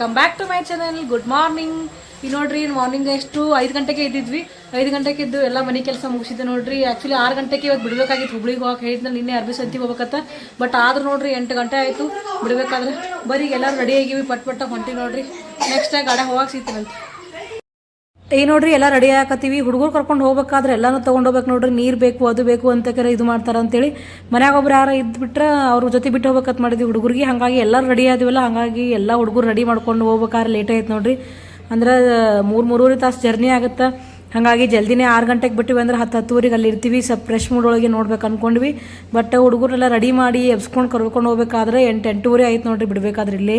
Welcome back to my channel good morning ಈ ನೋಡ್ರಿ morning ಎಷ್ಟು ಐದು ಗಂಟೆಗೆ ಇದ್ದಿದ್ವಿ ಐದು ಗಂಟೆಗೆ ಇದ್ದು ಎಲ್ಲ ಮನೆ ಕೆಲಸ ಮುಗಿಸಿದ್ದೆ ನೋಡ್ರಿ. ಆ್ಯಕ್ಚುಲಿ ಆರು ಗಂಟೆಗೆ ಇವತ್ತು ಬಿಡಬೇಕಾಗಿತ್ತು. ಹುಬ್ಳಿಗೆ ಹೋಗಕ್ಕೆ ಹೇಳಿದ್ನ ನಿನ್ನೆ ಅರ್ಬಿ ಸಂತಿಗೆ ಹೋಗ್ಬೇಕತ್ತ ಬಟ್ ಆದ್ರೂ ನೋಡ್ರಿ, ಎಂಟು ಗಂಟೆ ಆಯಿತು. ಬಿಡಬೇಕಾದ್ರೆ ಬರೀ ಎಲ್ಲರೂ ರೆಡಿ ಆಗಿವಿ, ಪಟ್ ಪಟ್ಟ ಹೊಂಟಿ ನೋಡ್ರಿ. ನೆಕ್ಸ್ಟ್ ಗಾಡಿ ಹೋಗಕ್ಕೆ ಸಿಗ್ತೀನಂತ. ಈ ನೋಡ್ರಿ, ಎಲ್ಲ ರೆಡಿ ಹಾಕತ್ತೀವಿ ಹುಡುಗರು ಕರ್ಕೊಂಡು ಹೋಗ್ಬೇಕಾದ್ರೆ ಎಲ್ಲಾನು ತೊಗೊಂಡು ಹೋಗ್ಬೇಕು ನೋಡ್ರಿ. ನೀರು ಬೇಕು, ಅದು ಬೇಕು ಅಂತ ಕರೆ ಇದು ಮಾಡ್ತಾರ ಅಂತೇಳಿ ಮನ್ಯಾಗ ಒಬ್ರು ಯಾರು ಇದ್ಬಿಟ್ರೆ ಅವ್ರ ಜೊತೆ ಬಿಟ್ಟು ಹೋಗ್ಬೇಕಂತ ಮಾಡಿದ್ವಿ. ಹುಡುಗರಿಗೆ ಹಾಗಾಗಿ ಎಲ್ಲರೂ ರೆಡಿ ಆದಿವಲ್ಲ. ಹಾಗಾಗಿ ಎಲ್ಲ ಹುಡುಗರು ರೆಡಿ ಮಾಡ್ಕೊಂಡು ಹೋಗ್ಬೇಕಾದ್ರೆ ಲೇಟ್ ಆಯ್ತು ನೋಡ್ರಿ. ಅಂದ್ರೆ, ಮೂರು ಮೂರುವರೆ ತಾಸು ಜರ್ನಿ ಆಗುತ್ತೆ. ಹಾಗಾಗಿ ಜಲ್ದಿನೇ ಆರು ಗಂಟೆಗೆ ಬಿಟ್ಟಿವಿ ಅಂದ್ರೆ ಹತ್ತು ಹತ್ತುವರೆಗೆ ಅಲ್ಲಿ ಇರ್ತೀವಿ. ಸ್ವಲ್ಪ ಫ್ರೆಶ್ ಮೂಡೊಳಗೆ ನೋಡ್ಬೇಕು ಅನ್ಕೊಂಡ್ವಿ. ಬಟ್ ಹುಡುಗರೆಲ್ಲ ರೆಡಿ ಮಾಡಿ ಎಬ್ಸ್ಕೊಂಡು ಕರ್ಕೊಂಡು ಹೋಗ್ಬೇಕಾದ್ರೆ ಎಂಟು, ಎಂಟೂವರೆ ಆಯ್ತು ನೋಡ್ರಿ ಬಿಡಬೇಕಾದ್ರೆ ಇಲ್ಲಿ.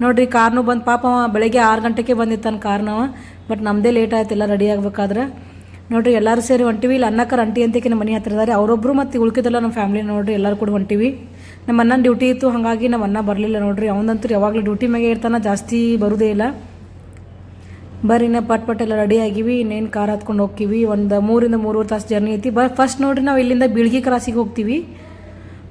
ನೋಡ್ರಿ, ಕಾರ್ನು ಬಂದು ಪಾಪ ಬೆಳಗ್ಗೆ ಆರು ಗಂಟೆಗೆ ಬಂದಿತ್ತಾನ ಕಾರ್ನವ. ಬಟ್ ನಮ್ಮದೇ ಲೇಟ್ ಆಯ್ತು, ಎಲ್ಲ ರೆಡಿ ಆಗ್ಬೇಕಾದ್ರೆ. ನೋಡ್ರಿ, ಎಲ್ಲರೂ ಸೇರಿ ಹೊಂಟಿವಿ. ಇಲ್ಲಿ ಅನ್ನಕ್ಕರ ಅಂಟಿ ಅಂತಕ್ಕೆ ನಮ್ಮ ಮನೆ ಹತ್ತಿರ ಇದ್ದಾರೆ ಅವರೊಬ್ಬರು ಮತ್ತು ಉಳ್ಕಿದಲ್ಲ ನಮ್ಮ ಫ್ಯಾಮಿಲಿ ನೋಡ್ರಿ, ಎಲ್ಲರೂ ಕೂಡ ಹೊಂಟಿವಿ. ನಮ್ಮ ಅಣ್ಣನ ಡ್ಯೂಟಿ ಇತ್ತು, ಹಾಗಾಗಿ ನಮ್ಮ ಅಣ್ಣ ಬರಲಿಲ್ಲ ನೋಡ್ರಿ. ಅವನಂತೂ ಯಾವಾಗಲೂ ಡ್ಯೂಟಿ ಮ್ಯಾಗೆ ಇರ್ತಾನೆ, ಜಾಸ್ತಿ ಬರೋದೇ ಇಲ್ಲ. ಬರ್ರಿ, ಇನ್ನೇ ಪಟ್ ಪಟ್ ಎಲ್ಲ ರೆಡಿ ಆಗಿವಿ. ಇನ್ನೇನು ಕಾರ್ ಹತ್ಕೊಂಡು ಹೋಗ್ತೀವಿ. ಒಂದು ಮೂರಿಂದ ಮೂರುವರೆ ತಾಸು ಜರ್ನಿ ಐತಿ. ಬ ಫಸ್ಟ್ ನೋಡ್ರಿ, ನಾವು ಇಲ್ಲಿಂದ ಬಿಳ್ಗಿ ಕ್ರಾಸಿಗೆ ಹೋಗ್ತೀವಿ.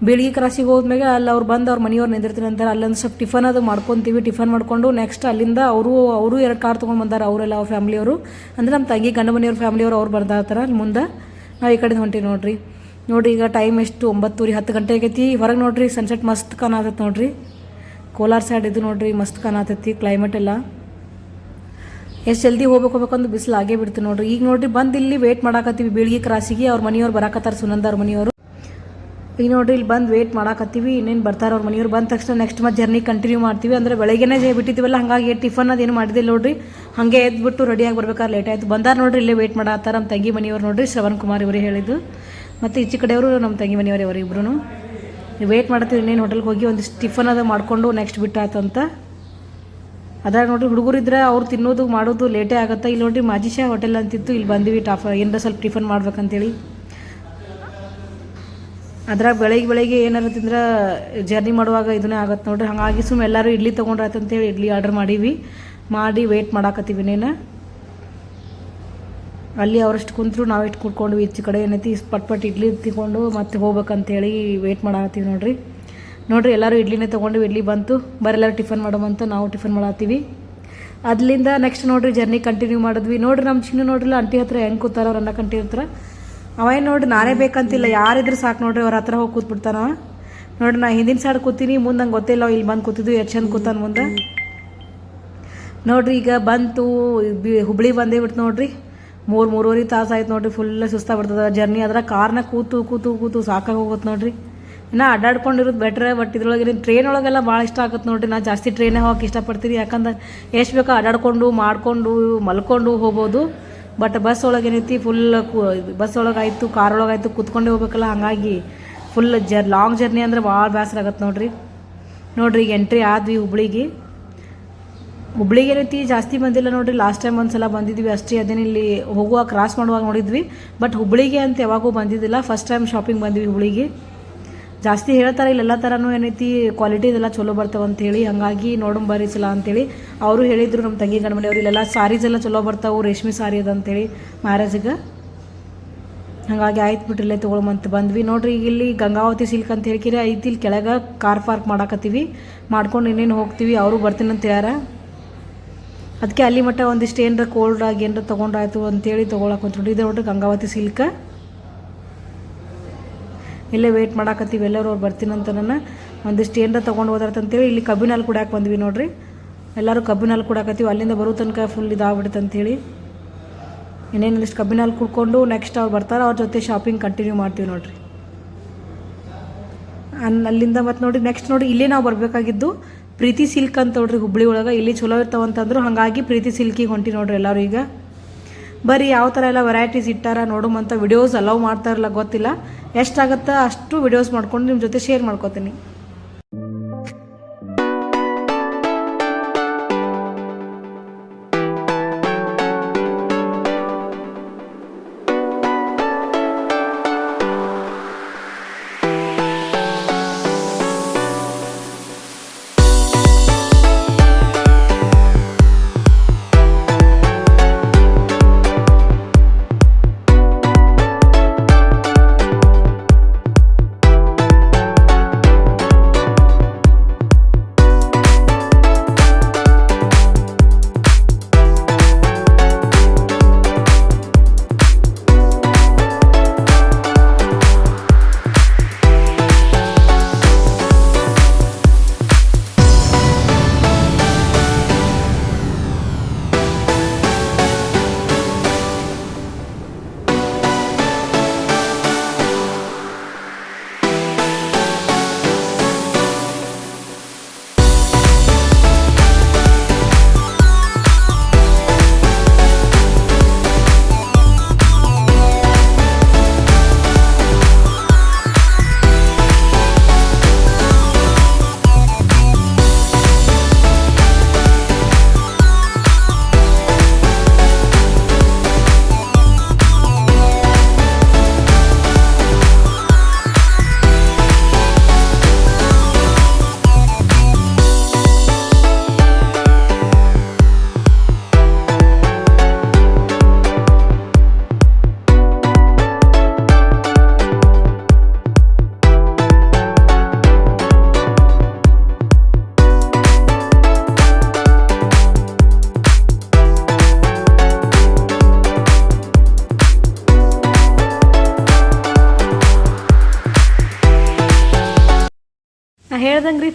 ಬೀಳ್ಗಿ ಕ್ರಾಸಿಗೆ ಹೋದ್ಮೇಲೆ ಅಲ್ಲಿ ಅವ್ರು ಬಂದು ಅವ್ರ ಮನೆಯವ್ರು ನಿಂದಿರ್ತೀನಿ ಅಂತಾರೆ. ಅಲ್ಲೊಂದು ಸ್ವಲ್ಪ ಟಿಫನ್ ಅದು ಮಾಡ್ಕೊತೀವಿ, ಟಿಫನ್ ಮಾಡ್ಕೊಂಡು ನೆಕ್ಸ್ಟ್ ಅಲ್ಲಿಂದ ಅವರು ಅವರು ಎರಡು ಕಾರ್ ತೊಗೊಂಡು ಬಂದಾರೆ, ಅವರೆಲ್ಲ ಅವ್ರ ಫ್ಯಾಮಿಲಿಯವರು. ಅಂದರೆ ನಮ್ಮ ತಂಗಿ, ಗಂಡ ಮನೆಯವ್ರ ಫ್ಯಾಮಿಲಿಯವರು ಅವ್ರು ಬರ್ದಾತಾರ ಅಲ್ಲಿ ಮುಂದೆ. ನಾವು ಈ ಕಡೆ ಹೊಂಟೀವಿ ನೋಡ್ರಿ. ನೋಡ್ರಿ ಈಗ ಟೈಮ್ ಎಷ್ಟು? ಒಂಬತ್ತುವರೆ, ಹತ್ತು ಗಂಟೆ ಆಗೈತಿ. ಹೊರಗೆ ನೋಡ್ರಿ ಸನ್ಸೆಟ್ ಮಸ್ತ್ ಕಾಣತೈತಿ ನೋಡ್ರಿ. ಕೋಲಾರ ಸೈಡ್ ಇದು ನೋಡ್ರಿ, ಮಸ್ತ್ ಕಾಣತೈತಿ ಕ್ಲೈಮೇಟ್ ಎಲ್ಲ. ಎಷ್ಟು ಜಲ್ದಿ ಹೋಗ್ಬೇಕು ಹೋಗ್ಬೇಕಂದು ಬಿಸಿಲು ಆಗೇ ಬಿಡ್ತು ನೋಡ್ರಿ. ಈಗ ನೋಡ್ರಿ ಬಂದು ಇಲ್ಲಿ ವೇಟ್ ಮಾಡಾಕತ್ತೀವಿ. ಬೆಳಿಗ್ಗೆ ಕ್ರಾಸಿಗೆ ಅವ್ರ ಮನೆಯವ್ರು ಬರಾಕತ್ತಾರ ಸುನಂದ ಅವ್ರ ಮನೆಯವರು. ಈಗ ನೋಡ್ರಿ ಇಲ್ಲಿ ಬಂದು ವೇಟ್ ಮಾಡಾಕತ್ತೀವಿ. ಇನ್ನೇನು ಬರ್ತಾರೆ ಅವ್ರ ಮನೆಯವ್ರು? ಬಂದ ತಕ್ಷಣ ನೆಕ್ಸ್ಟ್ ಮತ್ತೆ ಜರ್ನಿ ಕಂಟಿನ್ಯೂ ಮಾಡ್ತೀವಿ. ಅಂದ್ರೆ ಬೆಳಗ್ಗೆನೇ ಜೇ ಬಿಟ್ಟಿದ್ದೀವಲ್ಲ ಹಾಗಾಗಿ ಟಿಫನ್ ಅದೇನು ಮಾಡಿದಿಲ್ಲ ನೋಡ್ರಿ. ಹಾಗೆ ಎದ್ಬಿಟ್ಟು ರೆಡಿಯಾಗಿ ಬರ್ಬೇಕಾದ್ರೆ ಲೇಟ್ ಆಯಿತು. ಬಂದಾರ ನೋಡ್ರಿ ಇಲ್ಲೇ ವೇಟ್ ಮಾಡತ್ತಾರ ನಮ್ಮ ತಂಗಿ ಮನೆಯವ್ರು ನೋಡ್ರಿ, ಶ್ರವಣ್ ಕುಮಾರ್ ಇವರೇ ಹೇಳಿದ್ದು. ಮತ್ತು ಈಚೆ ಕಡೆಯವರು ನಮ್ಮ ತಂಗಿ ಮನೆಯವರು ಇವರು ಇಬ್ಬರು ವೇಟ್ ಮಾಡ್ತೀವಿ ಇನ್ನೇನು ಹೋಟೆಲ್ಗೆ ಹೋಗಿ ಒಂದಿಷ್ಟು ಟಿಫನ್ ಅದು ಮಾಡಿಕೊಂಡು ನೆಕ್ಸ್ಟ್ ಬಿಟ್ಟಾಯ್ತು ಅಂತ. ಅದ್ರಾಗ ನೋಡ್ರಿ ಹುಡುಗರು ಇದ್ರೆ ಅವ್ರು ತಿನ್ನೋದು, ಮಾಡೋದು ಲೇಟೇ ಆಗುತ್ತೆ. ಇಲ್ಲಿ ನೋಡ್ರಿ ಮಾಜಿಶಾ ಹೋಟೆಲ್ ಅಂತಿತ್ತು. ಇಲ್ಲಿ ಬಂದಿವಿ, ಟಾಫ ಏನಾರ ಸ್ವಲ್ಪ ಟಿಫನ್ ಮಾಡ್ಬೇಕಂತೇಳಿ. ಅದ್ರಾಗ ಬೆಳಗ್ಗೆ ಬೆಳಗ್ಗೆ ಏನಾರು ತಿಂದ್ರೆ ಜರ್ನಿ ಮಾಡುವಾಗ ಇದನ್ನೇ ಆಗತ್ತೆ ನೋಡ್ರಿ. ಹಾಗಾಗಿ ಸುಮ್ಮನೆ ಎಲ್ಲರೂ ಇಡ್ಲಿ ಅಂತೇಳಿ ಇಡ್ಲಿ ಆರ್ಡರ್ ಮಾಡೀವಿ. ಮಾಡಿ ವೆಯ್ಟ್ ಮಾಡಾಕತ್ತೀವಿ ನೀನು. ಅಲ್ಲಿ ಅವರಷ್ಟು ಕುಂತರು ನಾವು ಇಟ್ಟು ಕುಡ್ಕೊಂಡ್ವಿ ಈಚೆ ಕಡೆ ಏನೈತಿ ಪಟ್ ಪಟ್ ಇಡ್ಲಿ ತಿಕೊಂಡು ಮತ್ತೆ ಹೋಗ್ಬೇಕಂತೇಳಿ ವೆಯ್ಟ್ ಮಾಡಾಕತ್ತೀವಿ ನೋಡ್ರಿ. ನೋಡ್ರಿ ಎಲ್ಲರೂ ಇಡ್ಲಿನೇ ತೊಗೊಂಡು ಇಡ್ಲಿ ಬಂತು. ಬರೆಲ್ಲರೂ ಟಿಫನ್ ಮಾಡೋಮಂತ ನಾವು ಟಿಫನ್ ಮಾಡತ್ತೀವಿ. ಅದ್ಲಿಂದ ನೆಕ್ಸ್ಟ್ ನೋಡ್ರಿ ಜರ್ನಿ ಕಂಟಿನ್ಯೂ ಮಾಡಿದ್ವಿ. ನೋಡ್ರಿ ನಮ್ಮ ಚಿನ್ನ ನೋಡ್ರಿಲ್ಲ ಅಂಟಿ ಹತ್ರ ಹೆಂಗೆ ಕೂತಾರ ಅವ್ರ ಅನ್ನ ಕಂಟಿ ಹತ್ರ. ಅವೇನು ನೋಡಿ, ನಾನೇ ಬೇಕಂತಿಲ್ಲ. ಯಾರಿದ್ರು ಸಾಕು ನೋಡ್ರಿ, ಅವ್ರ ಹತ್ರ ಹೋಗಿ ಕೂತ್ಬಿಡ್ತಾನ ನೋಡಿ, ನಾ ಹಿಂದಿನ ಸೈಡ್ ಕೂತೀನಿ, ಮುಂದೆ ನಂಗೆ ಗೊತ್ತಿಲ್ಲ ಇಲ್ಲಿ ಬಂದು ಕೂತಿದ್ದು ಎಷ್ಟು ಚಂದ ಕೂತಾನ ಮುಂದೆ. ನೋಡ್ರಿ, ಈಗ ಬಂತು, ಬಿ- ಹುಬ್ಳಿ ಬಂದೇ ಬಿಡ್ತು ನೋಡ್ರಿ. ಮೂರು, ಮೂರುವರೆ ತಾಸು ಆಯ್ತು ನೋಡ್ರಿ ಫುಲ್ ಸುಸ್ತಾಗ್ಬಿಡ್ತದ. ಜರ್ನಿ ಅದ್ರ ಕಾರ್ನ ಕೂತು ಕೂತು ಕೂತು ಸಾಕಾಗಿ ಹೋಗುತ್ತೆ ನೋಡ್ರಿ. ಇನ್ನು ಅಡ್ಡಾಡ್ಕೊಂಡಿರೋದು ಬೆಟ್ರೆ ಬಟ್ ಇದ್ರೊಳಗೆ ಟ್ರೈನ್ ಒಳಗೆಲ್ಲ ಭಾಳ ಇಷ್ಟ ಆಗುತ್ತೆ ನೋಡ್ರಿ. ನಾ ಜಾಸ್ತಿ ಟ್ರೈನೇ ಹೋಗಕ್ಕೆ ಇಷ್ಟಪಡ್ತೀನಿ. ಯಾಕಂದ್ರೆ ಎಷ್ಟು ಬೇಕೋ ಅಡ್ಡಾಡ್ಕೊಂಡು, ಮಾಡ್ಕೊಂಡು, ಮಲ್ಕೊಂಡು ಹೋಗ್ಬೋದು. ಬಟ್ ಬಸ್ ಒಳಗೆ ಏನೈತಿ ಫುಲ್ ಬಸ್ ಒಳಗಾಯಿತು ಆಯಿತು ಕಾರ್ ಒಳಗಾಯಿತು ಕುತ್ಕೊಂಡೇ ಕೂತ್ಕೊಂಡೇ ಹೋಗ್ಬೇಕಲ್ಲ, ಹಾಗಾಗಿ ಫುಲ್ ಜರ್ ಲಾಂಗ್ ಜರ್ನಿ ಅಂದ್ರೆ ಭಾಳ ಬೇಸರ ಆಗತ್ತೆ ನೋಡ್ರಿ. ನೋಡ್ರಿ, ಈಗ ಎಂಟ್ರಿ ಆದ್ವಿ ಹುಬ್ಳಿಗೆ. ಹುಬ್ಳಿಗೆ ಏನೈತಿ, ಜಾಸ್ತಿ ಬಂದಿಲ್ಲ ನೋಡ್ರಿ. ಲಾಸ್ಟ್ ಟೈಮ್ ಒಂದ್ಸಲ ಬಂದಿದ್ವಿ ಅಷ್ಟೇ, ಅದೇನು ಇಲ್ಲಿ ಹೋಗುವಾಗ ಕ್ರಾಸ್ ಮಾಡುವಾಗ ನೋಡಿದ್ವಿ. ಬಟ್ ಹುಬ್ಳಿಗೆ ಅಂತ ಯಾವಾಗೂ ಬಂದಿದ್ದಿಲ್ಲ. ಫಸ್ಟ್ ಟೈಮ್ ಶಾಪಿಂಗ್ ಬಂದ್ವಿ ಹುಬ್ಳಿಗೆ. ಜಾಸ್ತಿ ಹೇಳ್ತಾರೆ ಇಲ್ಲೆಲ್ಲ ಥರನೂ ಏನೈತಿ ಕ್ವಾಲಿಟಿ ಇದೆಲ್ಲ ಚಲೋ ಬರ್ತಾವೆ ಅಂತ ಹೇಳಿ ಹಾಗಾಗಿ ನೋಡಮ್ ಬರ್ರಿ ಸಲ ಅಂತೇಳಿ ಅವರು ಹೇಳಿದ್ರು ನಮ್ಮ ತಂಗಿ ಗಂಡ ಅವ್ರು, ಇಲ್ಲೆಲ್ಲ ಸಾರೀಸ್ ಎಲ್ಲ ಚಲೋ ಬರ್ತಾವೆ, ರೇಷ್ಮೆ ಸಾರಿ ಅದ ಅಂತೇಳಿ ಮ್ಯಾರೇಜಿಗೆ ಹಾಗಾಗಿ ಆಯ್ತು ಬಿಟ್ರಿ ಇಲ್ಲೇ ತೊಗೊಳಮಂತ ಬಂದ್ವಿ. ನೋಡ್ರಿ ಈಗ ಇಲ್ಲಿ ಗಂಗಾವತಿ ಸಿಲ್ಕ್ ಅಂತ ಹೇಳ್ಕಿರಿ, ಐತಿ ಇಲ್ಲಿ ಕೆಳಗೆ ಕಾರ್ ಪಾರ್ಕ್ ಮಾಡಾಕತ್ತೀವಿ. ಮಾಡ್ಕೊಂಡು ಇನ್ನೇನು ಹೋಗ್ತೀವಿ, ಅವರು ಬರ್ತೀನಿ ಅಂತ ಹೇಳ್ಯಾರ. ಅದಕ್ಕೆ ಅಲ್ಲಿ ಮಟ್ಟ ಒಂದಿಷ್ಟು ಏನರ ಕೋಲ್ಡ್ ಆಗಿ ಏನರ ತೊಗೊಂಡ್ರಾಯ್ತು ಅಂತೇಳಿ ತೊಗೊಳಕ್ಕೆ ಹೊಂಟ್ಬಿಟ್ಟು ಇದು ನೋಡ್ರಿ ಗಂಗಾವತಿ ಸಿಲ್ಕ ಇಲ್ಲೇ ವೆಯ್ಟ್ ಮಾಡಾಕತ್ತೀವಿ, ಎಲ್ಲರೂ ಅವ್ರು ಬರ್ತೀನಂತ ನನ್ನ ಒಂದಿಷ್ಟು ಏನರ ತೊಗೊಂಡು ಹೋದಾರಂತೇಳಿ ಇಲ್ಲಿ ಕಬ್ಬಿನಲ್ಲಿ ಕುಡ್ಯಾಕೆ ಬಂದ್ವಿ ನೋಡ್ರಿ. ಎಲ್ಲರೂ ಕಬ್ಬಿನಲ್ಲಿ ಕುಡಾಕತ್ತೀವಿ ಅಲ್ಲಿಂದ ಬರೋ ತನಕ ಫುಲ್ ಇದಾಗ್ಬಿಡುತ್ತೆ ಅಂತೇಳಿ. ಇನ್ನೇನು ಇಷ್ಟು ಕಬ್ಬಿನಲ್ಲಿ ಕುಡ್ಕೊಂಡು ನೆಕ್ಸ್ಟ್ ಅವ್ರು ಬರ್ತಾರೆ, ಅವ್ರ ಜೊತೆ ಶಾಪಿಂಗ್ ಕಂಟಿನ್ಯೂ ಮಾಡ್ತೀವಿ ನೋಡ್ರಿ. ಅನ್ ಅಲ್ಲಿಂದ ಮತ್ತು ನೋಡಿ ನೆಕ್ಸ್ಟ್ ನೋಡಿ, ಇಲ್ಲೇ ನಾವು ಬರಬೇಕಾಗಿದ್ದು ಪ್ರೀತಿ ಸಿಲ್ಕ್ ಅಂತ ನೋಡ್ರಿ ಹುಬ್ಳಿ ಒಳಗೆ, ಇಲ್ಲಿ ಚಲೋ ಇರ್ತಾವಂತಂದ್ರು, ಹಾಗಾಗಿ ಪ್ರೀತಿ ಸಿಲ್ಕಿಗೆ ಹೊಂಟಿ ನೋಡ್ರಿ ಎಲ್ಲರೂ ಈಗ. ಬರೀ ಯಾವ ಥರ ಎಲ್ಲ ವೆರೈಟೀಸ್ ಇಟ್ಟಾರ ನೋಡುಮಂತ ವಿಡಿಯೋಸ್ ಅಲೌ ಮಾಡ್ತಾರಲ್ಲ ಗೊತ್ತಿಲ್ಲ. ಎಷ್ಟಾಗುತ್ತೋ ಅಷ್ಟು ವಿಡಿಯೋಸ್ ಮಾಡ್ಕೊಂಡು ನಿಮ್ಮ ಜೊತೆ ಶೇರ್ ಮಾಡ್ಕೋತೀನಿ.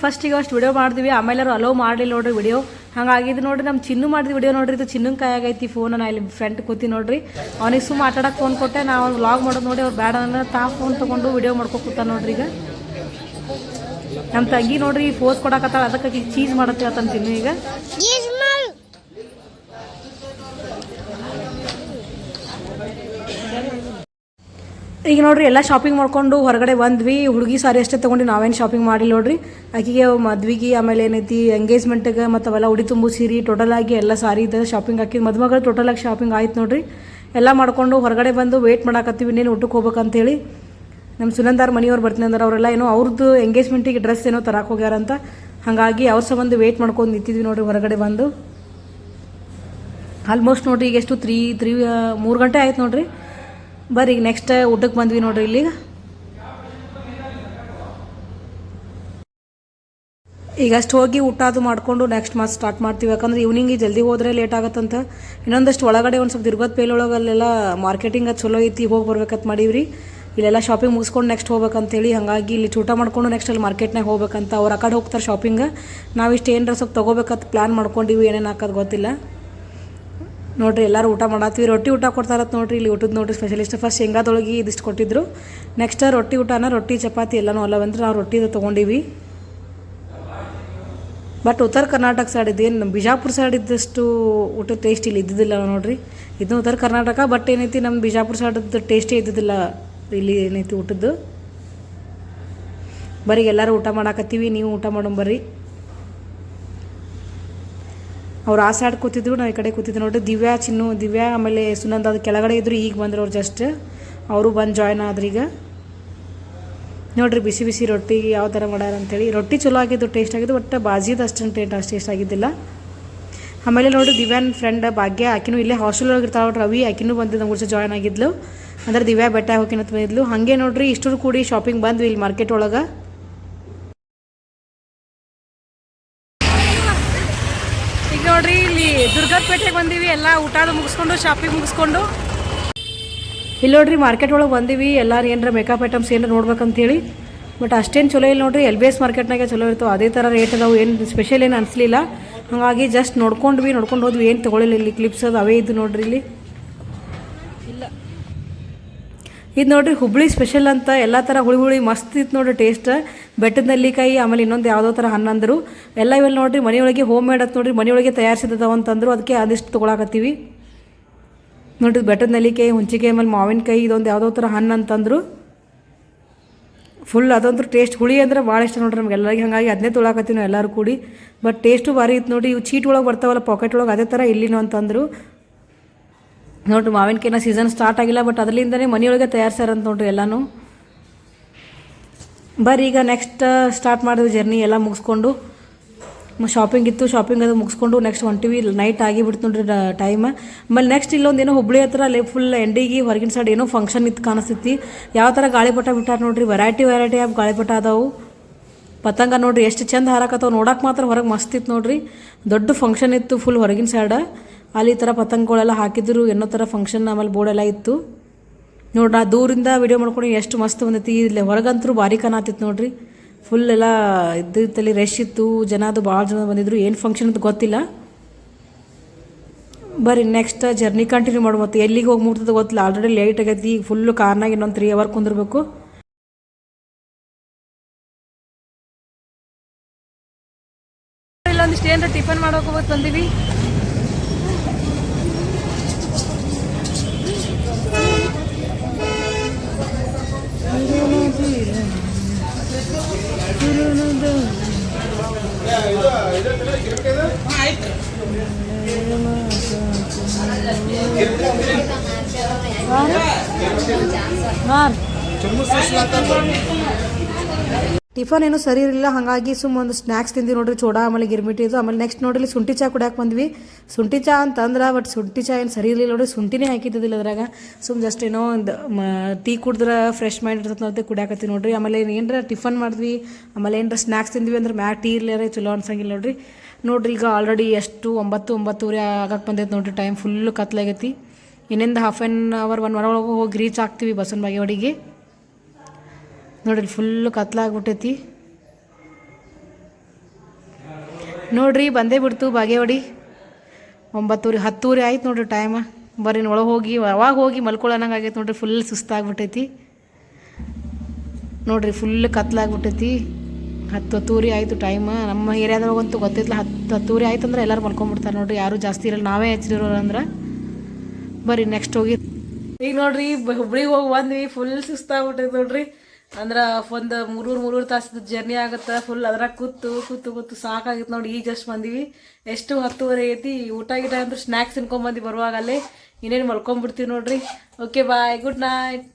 ಫಸ್ಟಿಗೆ ಅಷ್ಟು ವಿಡಿಯೋ ಮಾಡಿದ್ವಿ ಆಮೇಲೆ ಅವ್ರು ಅಲೋ ಮಾಡಲಿಲ್ಲ ನೋಡ್ರಿ ವಿಡಿಯೋ ಹಂಗಾಗಿದ್ದು ನೋಡ್ರಿ ನಮ್ಮ ಚಿನ್ನು ಮಾಡಿದ ವಿಡಿಯೋ ನೋಡ್ರಿ. ಇದು ಚಿನ್ನಂಗೆ ಆಗೈತಿ ಫೋನ್ ನಾ ಇಲ್ಲಿ ಫ್ರೆಂಡ್ ಕೂತಿ ನೋಡ್ರಿ. ಅವ್ನಿಗೆ ಸುಮ್ಮ ಆಟಾಡಕ್ಕೆ ಫೋನ್ ಕೊಟ್ಟೆ. ನಾವು ವ್ಲಾಗ್ ಮಾಡೋದು ನೋಡಿ ಅವ್ರು ಬೇಡ ಅಂದ್ರೆ ತಾ ಫೋನ್ ತೊಗೊಂಡು ವಿಡಿಯೋ ಮಾಡ್ಕೊ ಕೂತ ನೋಡ್ರಿ ಈಗ. ನಮ್ಮ ತಂಗಿ ನೋಡ್ರಿ ಫೋಸ್ ಕೊಡಕತ್ತಾಳ. ಅದಕ್ಕೆ ಚೀಸ್ ಮಾಡತ್ತೆ ಚಿನ್ನು ಈಗ. ಈಗ ನೋಡ್ರಿ, ಎಲ್ಲ ಶಾಪಿಂಗ್ ಮಾಡ್ಕೊಂಡು ಹೊರಗಡೆ ಬಂದ್ವಿ. ಹುಡುಗಿ ಸಾರಿ ಅಷ್ಟೇ ತಗೊಂಡು ನಾವೇನು ಶಾಪಿಂಗ್ ಮಾಡಿಲ್ಲ ನೋಡ್ರಿ. ಆಕಿಗೆ ಮದ್ವಿಗೆ ಆಮೇಲೆ ಏನೈತಿ ಎಂಗೇಜ್ಮೆಂಟ್ಗೆ ಮತ್ತು ಅವೆಲ್ಲ ಉಡಿ ತುಂಬು ಸೀರೆ ಟೋಟಲ್ ಆಗಿ ಎಲ್ಲ ಸಾರಿ ಇದೆ ಶಾಪಿಂಗ್ ಹಾಕಿ, ಮದುಮಗಳು ಟೋಟಲ್ ಶಾಪಿಂಗ್ ಆಯ್ತು ನೋಡ್ರಿ. ಎಲ್ಲ ಮಾಡ್ಕೊಂಡು ಹೊರಗಡೆ ಬಂದು ವೇಟ್ ಮಾಡಾಕತ್ತೀವಿ, ಇನ್ನೇನು ಊಟಕ್ಕೆ ಹೋಗ್ಬೇಕಂತೇಳಿ. ನಮ್ಮ ಸುನಂದಾರ್ ಮನೆಯವ್ರು ಬರ್ತೀನಿ ಅಂದ್ರೆ ಅವರೆಲ್ಲ ಏನೋ ಅವ್ರದ್ದು ಎಂಗೇಜ್ಮೆಂಟಿಗೆ ಡ್ರೆಸ್ ಏನೋ ತರಕ್ಕೆ ಹೋಗ್ಯಾರಂತ. ಹಾಗಾಗಿ ಅವ್ರ ಸಂಬಂಧ ವೇಟ್ ಮಾಡ್ಕೊಂಡು ನಿಂತಿದ್ವಿ ನೋಡ್ರಿ ಹೊರಗಡೆ ಬಂದು. ಆಲ್ಮೋಸ್ಟ್ ನೋಡ್ರಿ ಈಗ ಎಷ್ಟು ತ್ರೀ ತ್ರೀ ಮೂರು ಗಂಟೆ ಆಯ್ತು ನೋಡ್ರಿ. ಬರ್ರಿ, ಈಗ ನೆಕ್ಸ್ಟ್ ಊಟಕ್ಕೆ ಬಂದ್ವಿ ನೋಡ್ರಿ ಇಲ್ಲಿ ಈಗ ಅಷ್ಟು ಹೋಗಿ ಊಟ ಅದು ಮಾಡಿಕೊಂಡು ನೆಕ್ಸ್ಟ್ ಮತ್ತೆ ಸ್ಟಾರ್ಟ್ ಮಾಡ್ತೀವಿ. ಯಾಕಂದ್ರೆ ಈವ್ನಿಂಗ್ ಜಲ್ದಿ ಹೋದರೆ ಲೇಟ್ ಆಗುತ್ತಂತ. ಇನ್ನೊಂದಷ್ಟು ಒಳಗಡೆ ಒಂದು ಸ್ವಲ್ಪ ದಿರ್ಗದ ಪೇಲೊಳಗೆ ಅಲ್ಲೆಲ್ಲ ಮಾರ್ಕೆಟಿಂಗ್ ಅದು ಚಲೋ ಐತಿ, ಹೋಗಿ ಬರ್ಬೇಕಂತ ಮಾಡೀವ್ರಿ. ಇಲ್ಲೆಲ್ಲ ಶಾಪಿಂಗ್ ಮುಗಿಸ್ಕೊಂಡು ನೆಕ್ಸ್ಟ್ ಹೋಗ್ಬೇಕಂತೇಳಿ, ಹಾಗಾಗಿ ಇಲ್ಲಿ ಊಟ ಮಾಡ್ಕೊಂಡು ನೆಕ್ಸ್ಟ್ ಅಲ್ಲಿ ಮಾರ್ಕೆಟ್ನಾಗ ಹೋಗ್ಬೇಕಂತ. ಅವ್ರು ಆ ಕಡೆ ಹೋಗ್ತಾರೆ ಶಾಪಿಂಗ್ ನಾವು ಇಷ್ಟು ಏನರ ಸ್ವಲ್ಪ ತೊಗೋಬೇಕಂತ ಪ್ಲ್ಯಾನ್ ಮಾಡ್ಕೊಂಡಿವಿ, ಏನೇನು ಹಾಕೋದು ಗೊತ್ತಿಲ್ಲ. ನೋಡ್ರಿ, ಎಲ್ಲರೂ ಊಟ ಮಾಡತ್ತೀವಿ ರೊಟ್ಟಿ ಊಟ ಕೊಡ್ತಾರತ್ ನೋಡ್ರಿ, ಇಲ್ಲಿ ಊಟದ ನೋಡ್ರಿ ಸ್ಪೆಷಲಿಸ್ಟ್ ಫಸ್ಟ್ ಶೇಂಗಾದೊಳಗೆ ಇದಿಷ್ಟು ಕೊಟ್ಟಿದ್ರು. ನೆಕ್ಸ್ಟ್ ರೊಟ್ಟಿ ಊಟನ ರೊಟ್ಟಿ, ಚಪಾತಿ ಎಲ್ಲನೂ ಅಲ್ಲ, ಬಂದ್ರೆ ನಾವು ರೊಟ್ಟಿದು ತೊಗೊಂಡಿವಿ. ಬಟ್ ಉತ್ತರ ಕರ್ನಾಟಕ ಸೈಡ್ ಇದೇನು ಬಿಜಾಪುರ ಸೈಡ್ ಇದ್ದಷ್ಟು ಊಟದ ಟೇಸ್ಟ್ ಇಲ್ಲಿ ಇದ್ದಿದ್ದಿಲ್ಲ ನೋಡ್ರಿ. ಇದನ್ನು ಉತ್ತರ ಕರ್ನಾಟಕ ಬಟ್ ಏನೈತಿ ನಮ್ಮ ಬಿಜಾಪುರ ಸೈಡದ್ದು ಟೇಸ್ಟೇ ಇದ್ದಿದ್ದಿಲ್ಲ ಇಲ್ಲಿ ಏನೈತಿ ಊಟದ್ದು. ಬರೀ ಎಲ್ಲರೂ ಊಟ ಮಾಡಾಕತ್ತೀವಿ, ನೀವು ಊಟ ಮಾಡೋಣ ಬರ್ರಿ. ಅವ್ರು ಆಸೆ ಸೈಡ್ ಕೂತಿದ್ರು ನಾವು ಈ ಕಡೆ ಕೂತಿದ್ರು. ನೋಡಿ ದಿವ್ಯಾ ಚಿನ್ನು, ದಿವ್ಯಾ ಆಮೇಲೆ ಸುನಂದ ಅದು ಕೆಳಗಡೆ ಇದ್ರು, ಈಗ ಬಂದರು ಅವ್ರು ಜಸ್ಟ್ ಅವರು ಬಂದು ಜಾಯ್ನ್ ಆದ್ರಿ ಈಗ. ನೋಡ್ರಿ, ಬಿಸಿ ಬಿಸಿ ರೊಟ್ಟಿ ಯಾವ ಥರ ಮಾಡ್ಯಾರ ಅಂತೇಳಿ. ರೊಟ್ಟಿ ಚಲೋ ಆಗಿದ್ದು ಟೇಸ್ಟ್ ಆಗಿದ್ದು ಬಟ್ ಬಾಜಿದು ಅಷ್ಟೊಂದು ಟೇಸ್ಟ್ ಅಷ್ಟು ಟೇಸ್ಟ್ ಆಗಿದ್ದಿಲ್ಲ. ಆಮೇಲೆ ನೋಡಿ ದಿವ್ಯಾನ್ ಫ್ರೆಂಡ್ ಭಾಗ್ಯ, ಆಕಿನೂ ಇಲ್ಲೇ ಹಾಸ್ಟೆಲ್ ಒಳಗೆ ನೋಡ್ರಿ, ರವಿ ಆಕಿನೂ ಬಂದು ನಮ್ಮ ಜೊತೆ ಜಾಯ್ನ್ ಆಗಿದ್ಲು. ಅಂದ್ರೆ ದಿವ್ಯಾ ಬೆಟ್ಟ ಹೋಗಿನ ಬಂದಿದ್ಲು. ಹಾಗೆ ನೋಡ್ರಿ, ಇಷ್ಟರು ಕೂಡಿ ಶಾಪಿಂಗ್ ಬಂದ್ವಿ ಇಲ್ಲಿ ಮಾರ್ಕೆಟ್ ಒಳಗೆ ಈಗ ನೋಡ್ರಿ ಇಲ್ಲಿ ದುರ್ಗಾಪೇಟೆಗೆ ಬಂದೀವಿ ಎಲ್ಲ ಊಟ ಮುಗಿಸ್ಕೊಂಡು ಶಾಪಿಂಗ್ ಮುಗಿಸ್ಕೊಂಡು. ಇಲ್ಲಿ ನೋಡ್ರಿ ಮಾರ್ಕೆಟ್ ಒಳಗೆ ಬಂದಿವಿ. ಎಲ್ಲಾರು ಏನರ ಮೇಕಪ್ ಐಟಮ್ಸ್ ಏನಾರ ನೋಡ್ಬೇಕಂತೇಳಿ. ಬಟ್ ಅಷ್ಟೇನು ಚಲೋ ಇಲ್ಲ ನೋಡ್ರಿ. ಎಲ್ ಬಿ ಎಸ್ ಮಾರ್ಕೆಟ್ನಾಗೆ ಚಲೋ ಇರ್ತಾವೆ. ಅದೇ ಥರ ರೇಟ್ ಅದಾವೆ. ಏನು ಸ್ಪೆಷಲ್ ಏನು ಅನಿಸ್ಲಿಲ್ಲ. ಹಾಗಾಗಿ ಜಸ್ಟ್ ನೋಡ್ಕೊಂಡ್ವಿ ನೋಡ್ಕೊಂಡು ಹೋದ್ವಿ. ಏನು ತೊಗೊಳಿಲ್ಲ ಇಲ್ಲಿ ಕ್ಲಿಪ್ಸ್ ಅದು ಅವೇ ಇದ್ದು ನೋಡ್ರಿ ಇಲ್ಲಿ. ಇಲ್ಲ. ಇದು ನೋಡ್ರಿ ಹುಬ್ಳಿ ಸ್ಪೆಷಲ್ ಅಂತ. ಎಲ್ಲ ಥರ ಹುಳಿ ಹುಳಿ ಮಸ್ತ್ ಇತ್ತು ನೋಡ್ರಿ ಟೇಸ್ಟ್ ಬೆಟ್ಟದ ನೆಲ್ಲಿಕಾಯಿ ಆಮೇಲೆ ಇನ್ನೊಂದು ಯಾವುದೋ ಥರ ಹಣ್ಣಂದರು ಎಲ್ಲ ಇವೆಲ್ಲ ನೋಡಿರಿ, ಮನೆಯೊಳಗೆ ಹೋಮ್ ಮೇಡ್ ಅಂತ ನೋಡಿರಿ, ಮನೆಯೊಳಗೆ ತಯಾರಿಸಿದವ ಅಂತಂದ್ರು, ಅದಕ್ಕೆ ಅದಿಷ್ಟು ತೊಗೊಳಕತ್ತೀವಿ. ನೋಡಿರಿ ಬೆಟ್ಟದ ನೆಲ್ಲಿಕಾಯಿ ಹುಂಚಿಕಾಯಿ ಆಮೇಲೆ ಮಾವಿನಕಾಯಿ ಇದೊಂದು ಯಾವುದೋ ಥರ ಹಣ್ಣು ಅಂತಂದರು. ಫುಲ್ ಅದೊಂದು ಟೇಸ್ಟ್ ಹುಳಿ ಅಂದ್ರೆ ಭಾಳ ಇಷ್ಟ ನೋಡ್ರಿ ನಮ್ಗೆ. ಎಲ್ಲರಿಗೆ ಹಾಗಾಗಿ ಅದನ್ನೇ ತೊಳಕತ್ತೀವಿ ನಾವು ಎಲ್ಲರೂ ಕೂಡಿ. ಬಟ್ ಟೇಸ್ಟು ಭಾರಿ ಇತ್ತು ನೋಡಿ ಇವು ಚೀಟ್ ಒಳಗೆ ಬರ್ತಾವಲ್ಲ ಪಾಕೆಟ್ ಒಳಗೆ ಅದೇ ಥರ ಇಲ್ಲಿನೂ ಅಂತಂದರು. ನೋಡ್ರಿ, ಮಾವಿನಕಾಯಿನ ಸೀಸನ್ ಸ್ಟಾರ್ಟ್ ಆಗಿಲ್ಲ ಬಟ್ ಅದರಿಂದನೇ ಮನೆಯೊಳಗೆ ತಯಾರಿಸ್ಯಾರಂತ ನೋಡ್ರಿ ಎಲ್ಲನೂ. ಬರ್ರಿ, ಈಗ ನೆಕ್ಸ್ಟ್ ಸ್ಟಾರ್ಟ್ ಮಾಡಿದ್ವಿ ಜರ್ನಿ ಎಲ್ಲ ಮುಗಿಸ್ಕೊಂಡು ಶಾಪಿಂಗ್ ಇತ್ತು ಶಾಪಿಂಗ್ ಅದು ಮುಗಿಸ್ಕೊಂಡು ನೆಕ್ಸ್ಟ್ ಹೊಂಟಿವಿ ನೈಟ್ ಆಗಿಬಿಡ್ತು ನೋಡ್ರಿ ಟೈಮ್ ಆಮೇಲೆ ನೆಕ್ಸ್ಟ್ ಇಲ್ಲೊಂದು ಏನೋ ಹುಬ್ಳಿ ಹತ್ರ ಅಲ್ಲಿ ಫುಲ್ ಎಂಡಿಗೆ ಹೊರಗಿನ ಸೈಡ್ ಏನೋ ಫಂಕ್ಷನ್ ಇತ್ತು ಕಾಣಿಸ್ತೈತಿ ಯಾವ ಥರ ಗಾಳಿಪಟ ಬಿಟ್ಟಾರ ನೋಡ್ರಿ ವೆರೈಟಿ ವೆರೈಟಿ ಆಫ್ ಗಾಳಿಪಟ ಅದಾವು. ಪತಂಗ ನೋಡ್ರಿ, ಎಷ್ಟು ಚಂದ ಹಾರಾಕತ್ತಾವ ನೋಡಕ್ಕೆ ಮಾತ್ರ ಹೊರಗೆ ಮಸ್ತ್ ಇತ್ತು ನೋಡ್ರಿ. ದೊಡ್ಡ ಫಂಕ್ಷನ್ ಇತ್ತು ಫುಲ್ ಹೊರಗಿನ ಸೈಡ ಅಲ್ಲಿ ಈ ಥರ ಪತಂಗಗಳೆಲ್ಲ ಹಾಕಿದ್ರು, ಏನೋ ಥರ ಫಂಕ್ಷನ್ ಆಮೇಲೆ ಬೋರ್ಡೆಲ್ಲ ಇತ್ತು. ನೋಡ್ರಿ ಆ ದೂರಿಂದ ವಿಡಿಯೋ ಮಾಡ್ಕೊಂಡು ಎಷ್ಟು ಮಸ್ತ್ ಬಂದೈತಿ. ಇಲ್ಲಿ ಹೊರಗಂತರೂ ಭಾರಿ ಕಾಣತಿತ್ತು ನೋಡ್ರಿ. ಫುಲ್ ಎಲ್ಲ ಇದ್ದಲ್ಲಿ ರಶ್ ಇತ್ತು, ಜನ ಅದು ಭಾಳ ಜನ ಬಂದಿದ್ರು. ಏನು ಫಂಕ್ಷನ್ ಅಂತ ಗೊತ್ತಿಲ್ಲ. ಬರಿ ನೆಕ್ಸ್ಟ್ ಜರ್ನಿ ಕಂಟಿನ್ಯೂ ಮಾಡು ಮತ್ತು ಎಲ್ಲಿಗೆ ಹೋಗಿ ಮುಟ್ತದ ಗೊತ್ತಿಲ್ಲ. ಆಲ್ರೆಡಿ ಲೇಟ್ ಆಗೈತಿ. ಈಗ ಫುಲ್ಲು ಕಾರ್ನಾಗ ಇನ್ನೊಂದು ತ್ರೀ ಅವರ್ ಕುಂದಿರ್ಬೇಕು. ಇಲ್ಲೊಂದಿಷ್ಟು ಏನಾರ ಟಿಫನ್ ಮಾಡೋಕೆ ಹೋಗಿ ಮಾರ್ ಚುಮ್ಮು ಸುಸ್ಲಾತ ಟಿಫನ್ ಏನು ಸರಿ ಇರಲಿಲ್ಲ, ಹಾಗಾಗಿ ಸುಮ್ಮ ಒಂದು ಸ್ನ್ಯಾಕ್ಸ್ ತಿಂದು ನೋಡ್ರಿ, ಚೋಡ, ಆಮೇಲೆ ಗಿರ್ಮಿಟಿದು ಆಮೇಲೆ ನೆಕ್ಸ್ಟ್ ನೋಡ್ರಿ ಶುಂಠಿ ಚಾ ಕುಡಿಯಕ್ಕೆ ಬಂದ್ವಿ. ಶುಂಠಿ ಚಾ ಅಂತಂದ್ರೆ ಬಟ್ ಶುಂಠಿ ಚಾ ಏನು ಸರಿ ಇರಲಿಲ್ಲ ನೋಡ್ರಿ, ಶುಂಠಿನೇ ಹಾಕಿದ್ದಿಲ್ಲ ಅದ್ರಾಗ. ಸುಮ್ಮ ಜಸ್ಟ್ ಏನೋ ಒಂದು ಟೀ ಕುಡಿದ್ರೆ ಫ್ರೆಶ್ ಮೈಂಡ್ ಇರ್ತದೆ ಅಂತ ಕುಡಿಯಾಕತ್ತೀವಿ ನೋಡ್ರಿ. ಆಮೇಲೆ ಏನರ ಟಿಫನ್ ಮಾಡಿದ್ವಿ. ಆಮೇಲೆ ಏನರ ಸ್ನ್ಯಾಕ್ಸ್ ತಿಂದ್ವಿ ಅಂದ್ರೆ ಮ್ಯಾಗ ಟೀ ಇರ್ಲಾರ ಚಲೋ ಅನ್ಸಂಗಿಲ್ಲ ನೋಡ್ರಿ. ನೋಡ್ರಿ, ಈಗ ಆಲ್ರೆಡಿ ಎಷ್ಟು, ಒಂಬತ್ತು, ಒಂಬತ್ತುವರೆ ಆಗಕ್ಕೆ ಬಂದೈತೆ ನೋಡ್ರಿ ಟೈಮ್ ಫುಲ್ಲು ಕತ್ಲಾಗೈತಿ. ಇನ್ನಿಂದ half an hour one hour ಒಳಗೆ ಹೋಗಿ ರೀಚ್ ಆಗ್ತೀವಿ ಬಸವನ ಬಾಗೇವಾಡಿಗೆ. ನೋಡ್ರಿ ಫುಲ್ಲು ಕತ್ಲಾಗ್ಬಿಟ್ಟೈತಿ. ನೋಡ್ರಿ, ಬಂದೇ ಬಿಡ್ತು ಬಾಗೇವಾಡಿ. ಒಂಬತ್ತೂರಿ, ಹತ್ತೂರಿ ಆಯ್ತು ನೋಡ್ರಿ ಟೈಮ್ ಬರ್ರಿ ಒಳಗೆ ಹೋಗಿ, ಅವಾಗ ಹೋಗಿ ಮಲ್ಕೊಳ್ಳೋಣಂಗೆ ಆಗೈತೆ ನೋಡ್ರಿ ಫುಲ್ ಸುಸ್ತಾಗ್ಬಿಟ್ಟೈತಿ. ನೋಡ್ರಿ ಫುಲ್ ಕತ್ಲಾಗ್ಬಿಟ್ಟೈತಿ. ಹತ್ತು ಹತ್ತೂರಿ ಆಯಿತು ಟೈಮ್ ನಮ್ಮ ಏರಿಯಾದೊಳಗಂತೂ ಗೊತ್ತಿಲ್ಲ, ಹತ್ತು ಹತ್ತೂರಿ ಆಯ್ತು ಅಂದ್ರೆ ಎಲ್ಲರೂ ಮಲ್ಕೊಂಡ್ಬಿಡ್ತಾರೆ ನೋಡ್ರಿ, ಯಾರು ಜಾಸ್ತಿ ಇರಲ್ಲ, ನಾವೇ ಹೆಚ್ಚಿರೋರು ಅಂದ್ರೆ. ಬರ್ರಿ ನೆಕ್ಸ್ಟ್ ಹೋಗಿ. ಈಗ ನೋಡ್ರಿ ಹುಬ್ಳಿಗೆ ಹೋಗಿ ಬಂದ್ವಿ ಫುಲ್ ಸುಸ್ತಾಗ್ಬಿಟ್ಟೈತೆ ನೋಡ್ರಿ. ಅಂದ್ರೆ ಒಂದು ಮೂರೂರು ಮೂರೂರು ತಾಸದ ಜರ್ನಿ ಆಗುತ್ತೆ. ಫುಲ್ ಅದ್ರಾಗ ಕೂತು ಕೂತು ಕೂತು ಸಾಕಾಗಿತ್ತು ನೋಡಿ ಈಗ ಜಸ್ಟ್ ಬಂದೀವಿ. ಎಷ್ಟು ಹತ್ತುವರೆ ಐತಿ, ಊಟ ಗೀಟ ಅಂದ್ರೆ ಸ್ನ್ಯಾಕ್ಸ್ ತಿನ್ಕೊಂಬಂದು ಬರುವಾಗ ಅಲ್ಲಿ. ಇನ್ನೇನು ಮಲ್ಕೊಂಬಿಡ್ತೀವಿ ನೋಡ್ರಿ. Okay bye good night